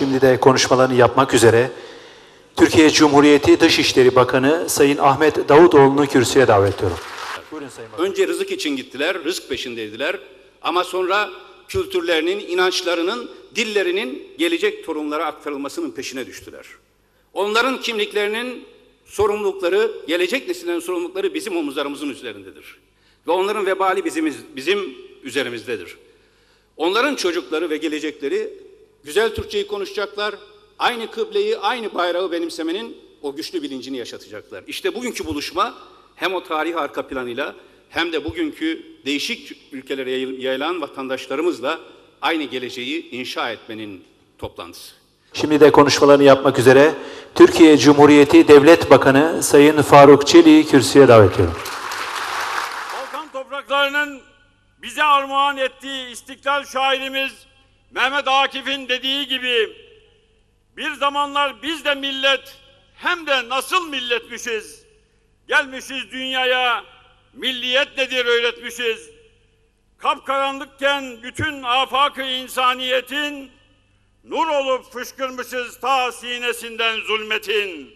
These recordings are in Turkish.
şimdi de konuşmalarını yapmak üzere Türkiye Cumhuriyeti Dışişleri Bakanı Sayın Ahmet Davutoğlu'nu kürsüye davet ediyorum. Önce rızık için gittiler, rızık peşindeydiler. Ama sonra kültürlerinin, inançlarının, dillerinin gelecek torunlara aktarılmasının peşine düştüler. Onların kimliklerinin sorumlulukları, gelecek nesillerin sorumlulukları bizim omuzlarımızın üzerindedir. Ve onların vebali bizim, bizim üzerimizdedir. Onların çocukları ve gelecekleri güzel Türkçeyi konuşacaklar, aynı kıbleyi, aynı bayrağı benimsemenin o güçlü bilincini yaşatacaklar. İşte bugünkü buluşma hem o tarih arka planıyla hem de bugünkü değişik ülkelere yayıl- yayılan vatandaşlarımızla aynı geleceği inşa etmenin toplantısı. Şimdi de konuşmalarını yapmak üzere Türkiye Cumhuriyeti Devlet Bakanı Sayın Faruk Çelik'i kürsüye davet ediyorum. Balkan topraklarının bize armağan ettiği istiklal şairimiz Mehmet Akif'in dediği gibi bir zamanlar biz de millet hem de nasıl milletmişiz. Gelmişiz dünyaya milliyet nedir öğretmişiz. Kapkaranlıkken bütün afakı insaniyetin nur olup fışkırmışız ta sinesinden zulmetin.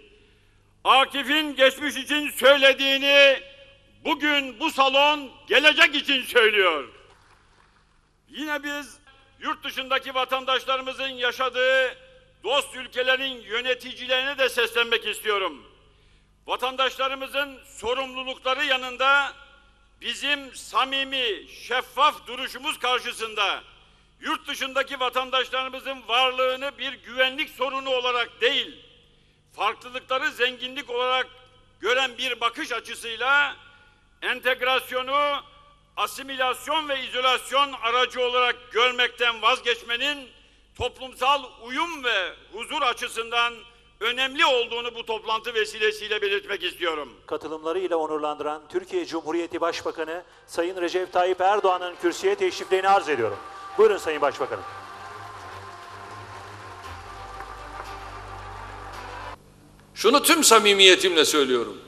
Akif'in geçmiş için söylediğini bugün bu salon gelecek için söylüyor. Yine biz yurt dışındaki vatandaşlarımızın yaşadığı dost ülkelerin yöneticilerine de seslenmek istiyorum. Vatandaşlarımızın sorumlulukları yanında bizim samimi, şeffaf duruşumuz karşısında yurt dışındaki vatandaşlarımızın varlığını bir güvenlik sorunu olarak değil, farklılıkları zenginlik olarak gören bir bakış açısıyla entegrasyonu asimilasyon ve izolasyon aracı olarak görmekten vazgeçmenin toplumsal uyum ve huzur açısından önemli olduğunu bu toplantı vesilesiyle belirtmek istiyorum. Katılımlarıyla onurlandıran Türkiye Cumhuriyeti Başbakanı Sayın Recep Tayyip Erdoğan'ın kürsüye teşriflerini arz ediyorum. Buyurun Sayın Başbakanım. Şunu tüm samimiyetimle söylüyorum.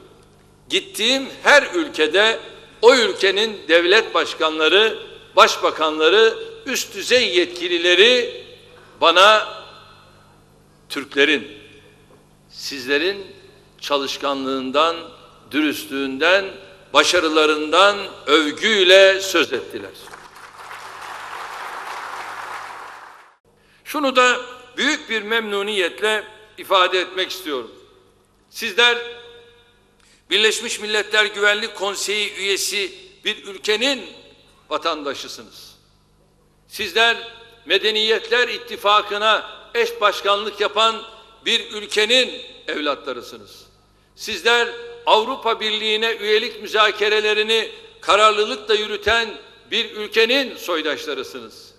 Gittiğim her ülkede o ülkenin devlet başkanları, başbakanları, üst düzey yetkilileri bana Türklerin, sizlerin çalışkanlığından, dürüstlüğünden, başarılarından övgüyle söz ettiler. Şunu da büyük bir memnuniyetle ifade etmek istiyorum. Sizler Birleşmiş Milletler Güvenlik Konseyi üyesi bir ülkenin vatandaşısınız. Sizler Medeniyetler İttifakı'na eş başkanlık yapan bir ülkenin evlatlarısınız. Sizler Avrupa Birliği'ne üyelik müzakerelerini kararlılıkla yürüten bir ülkenin soydaşlarısınız.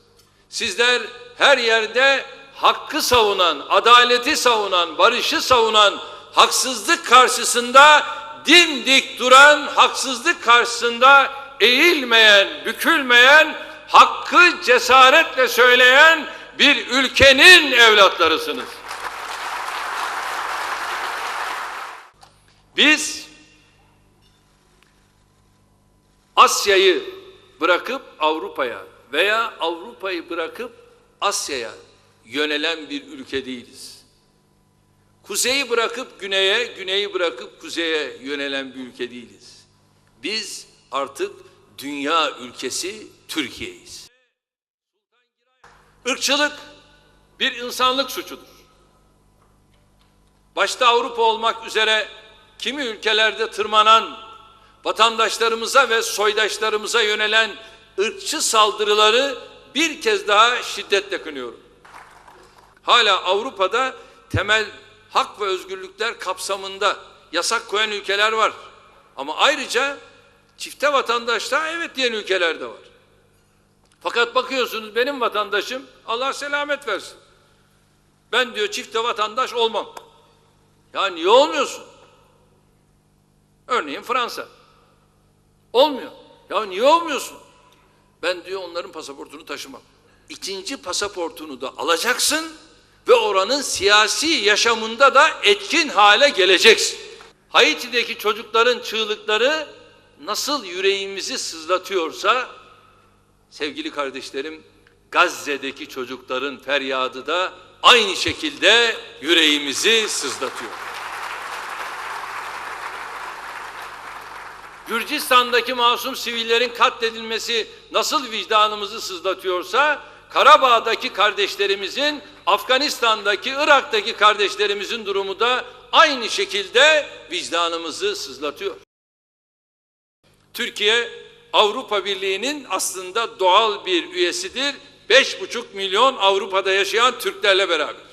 Sizler her yerde hakkı savunan, adaleti savunan, barışı savunan, haksızlık karşısında dimdik duran, haksızlık karşısında eğilmeyen, bükülmeyen, hakkı cesaretle söyleyen bir ülkenin evlatlarısınız. Biz Asya'yı bırakıp Avrupa'ya veya Avrupa'yı bırakıp Asya'ya yönelen bir ülke değiliz. Kuzeyi bırakıp güneye, güneyi bırakıp kuzeye yönelen bir ülke değiliz. Biz artık dünya ülkesi Türkiye'yiz. Irkçılık bir insanlık suçudur. Başta Avrupa olmak üzere kimi ülkelerde tırmanan vatandaşlarımıza ve soydaşlarımıza yönelen ırkçı saldırıları bir kez daha şiddetle kınıyorum. Hala Avrupa'da temel hak ve özgürlükler kapsamında yasak koyan ülkeler var. Ama ayrıca çifte vatandaşlığa evet diyen ülkeler de var. Fakat bakıyorsunuz benim vatandaşım Allah selamet versin. Ben diyor çifte vatandaş olmam. Ya niye olmuyorsun? Örneğin Fransa. Olmuyor. Ya niye olmuyorsun? Ben diyor onların pasaportunu taşımam. İkinci pasaportunu da alacaksın ve oranın siyasi yaşamında da etkin hale geleceksin. Haiti'deki çocukların çığlıkları nasıl yüreğimizi sızlatıyorsa sevgili kardeşlerim Gazze'deki çocukların feryadı da aynı şekilde yüreğimizi sızlatıyor. Gürcistan'daki masum sivillerin katledilmesi nasıl vicdanımızı sızlatıyorsa, Karabağ'daki kardeşlerimizin, Afganistan'daki, Irak'taki kardeşlerimizin durumu da aynı şekilde vicdanımızı sızlatıyor. Türkiye Avrupa Birliği'nin aslında doğal bir üyesidir. 5,5 milyon Avrupa'da yaşayan Türklerle beraber.